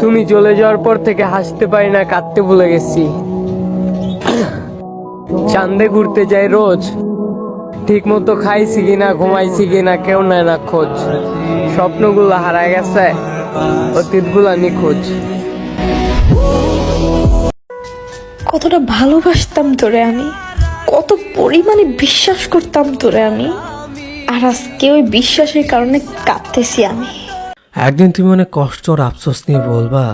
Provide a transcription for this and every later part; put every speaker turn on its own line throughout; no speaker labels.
তুমি চলে যাওয়ার পর থেকে হাসতে পারি না, কাঁদতে ভুলে গেছি। চান্দে ঘুরতে যাই রোজ। ঠিক মতো খাইছি কিনা, ঘুমাইছি কিনা, কেউ নেয় না খোঁজ। স্বপ্নগুলো হারায় গেছে, অতীতগুলো নিখোঁজ।
কতটা ভালোবাসতাম তোরে আমি, কত পরিমাণে বিশ্বাস করতাম তোরে আমি, আর আজকে ওই বিশ্বাসের কারণে কাঁদতেছি আমি।
একদিন তুমি অনেক কষ্ট আর আফসোস নিয়ে বলবা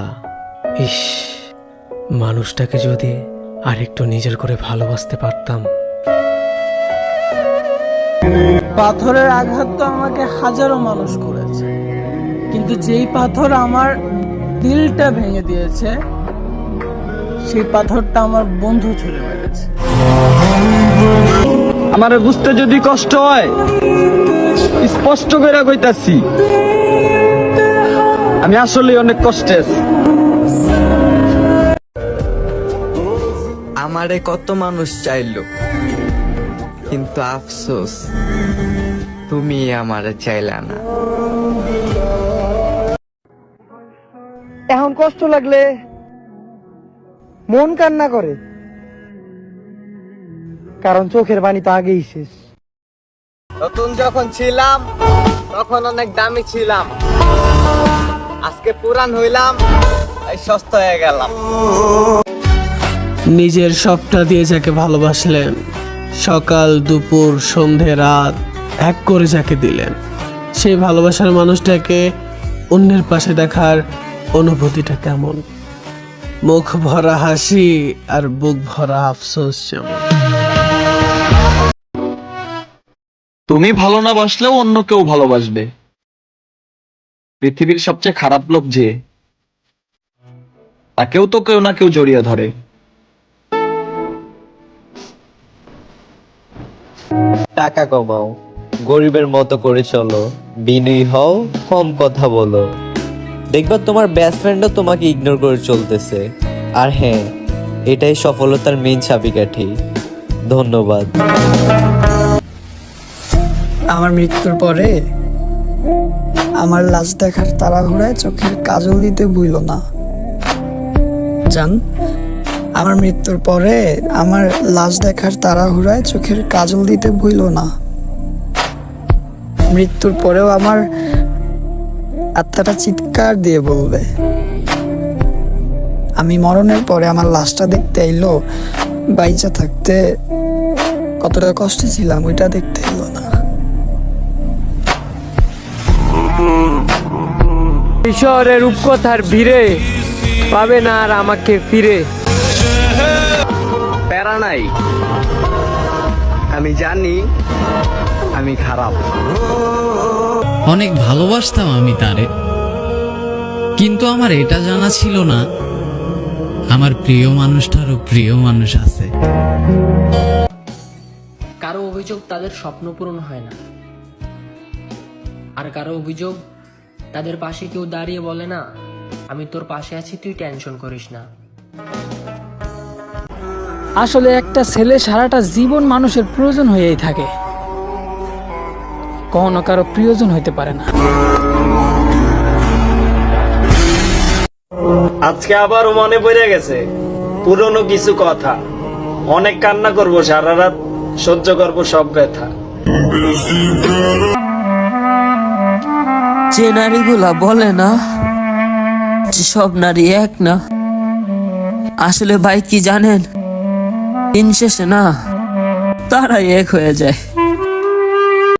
ইস মানুষটাকে যদি আরেকটু নিজের করে ভালোবাসতে পারতাম।
পাথরের আঘাত তো আমাকে হাজারো মানুষ করেছে কিন্তু যেই পাথর আমার দিলটা ভেঙে দিয়েছে সেই পাথরটা আমার বন্ধু ছুঁড়ে মেরেছে।
আমার বুঝতে যদি কষ্ট হয় স্পষ্ট করে কইতাছি আমি আসলে অনেক কষ্টে
আমারে কত মানুষ চাইলো কিন্তু আফসোস তুমি আমারে চাইলা না।
এখন কষ্ট লাগলে মন কান্না করে কারণ চোখের পানি তো আগেই শেষ।
নতুন যখন ছিলাম তখন অনেক দামি ছিলাম। আজকে পুরান হইলাম এই সস্তা হয়ে গেলাম।
নিজের সবটা দিয়ে যাকে ভালোবাসলেন সকাল দুপুর সন্ধে রাত এক করে যাকে দিলেন। সেই ভালোবাসার মানুষটাকে অন্যের পাশে দেখার অনুভূতিটা কেমন? মুখ ভরা হাসি আর বুক ভরা আফসোস যেমন।
তুমি ভালো না বাসলেও অন্য কেউ ভালোবাসবে। পৃথিবীর সবচেয়ে খারাপ লোক যে তাকেও তো কেউ না কেউ জড়িয়ে ধরে।
টাকা কমাও গরিবের মতো করে চলো বিনয়ী হও কম কথা বলো। দেখবা তোমার বেস্ট ফ্রেন্ডও তোমাকে ইগনোর করে চলতেছে। আর হ্যাঁ এটাই সফলতার মেইন চাবিকাঠি। ধন্যবাদ।
আমার মৃত্যুর পরে আমার লাশ দেখার তাড়াহুড়ায় চোখের কাজল দিতে ভুইল না। জান, আমার মৃত্যুর পরে আমার লাশ দেখার তাড়াহুড়ায় চোখের কাজল দিতে ভুইল না। মৃত্যুর পরেও আমার আত্মাটা চিৎকার দিয়ে বলবে। আমি মরণের পরে আমার লাশটা দেখতে এলো, বাইচা থাকতে কতটা কষ্টে ছিলাম, ওইটা দেখতে এলো না।
শহরের রূপকথার ভিড়ে পাবে না আর আমাকে ফিরে।
প্যারা নাই। আমি জানি আমি খারাপ।
অনেক ভালোবাসতাম আমি তারে। কিন্তু আমার এটা জানা ছিল না। আমার প্রিয় মানুষটারও প্রিয় মানুষ আছে।
কারও অভিযোগ তাদের স্বপ্ন পূরণ হয় না। আর কারও অভিযোগ তাদের পাশে কেউ দাঁড়িয়ে বলে না আমি তোর পাশে আছি তুই টেনশন করিস না।
আসলে একটা ছেলে সারাটা জীবন মানুষের প্রয়োজন হয়েই থাকে। কখনো কারও প্রিয়জন হইতে পারে না।
আজকে আবার মনে পড়ে গেছে। পুরনো কিছু কথা। অনেক কান্না করব সারা রাত সহ্য করব সব ব্যথা।
যে নারীগুলা বলে না, যে সব নারী এক না। আসলে ভাই কি জানেন? দিন শেষে না, তারাই এক হয়ে যায়।